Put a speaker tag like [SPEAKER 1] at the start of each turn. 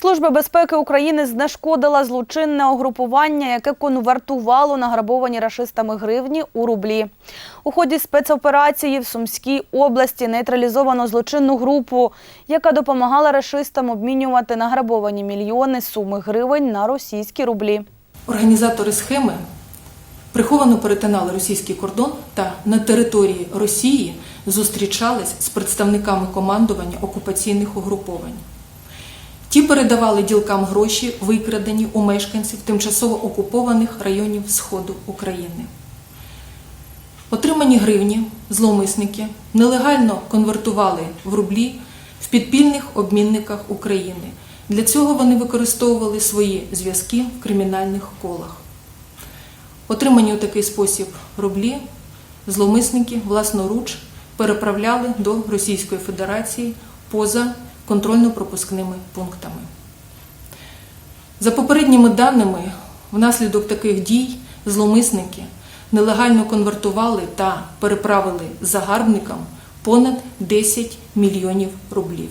[SPEAKER 1] Служба безпеки України знешкодила злочинне угрупування, яке конвертувало награбовані рашистами гривні у рублі. У ході спецоперації в Сумській області нейтралізовано злочинну групу, яка допомагала рашистам обмінювати награбовані мільйони суми гривень на російські рублі.
[SPEAKER 2] Організатори схеми приховано перетинали російський кордон та на території Росії зустрічались з представниками командування окупаційних угруповань. Ті передавали ділкам гроші, викрадені у мешканців тимчасово окупованих районів Сходу України. Отримані гривні зловмисники нелегально конвертували в рублі в підпільних обмінниках України. Для цього вони використовували свої зв'язки в кримінальних колах. Отримані у такий спосіб рублі зловмисники власноруч переправляли до Російської Федерації поза контрольно-пропускними пунктами. За попередніми даними, внаслідок таких дій зломисники нелегально конвертували та переправили загарбникам понад 10 мільйонів рублів.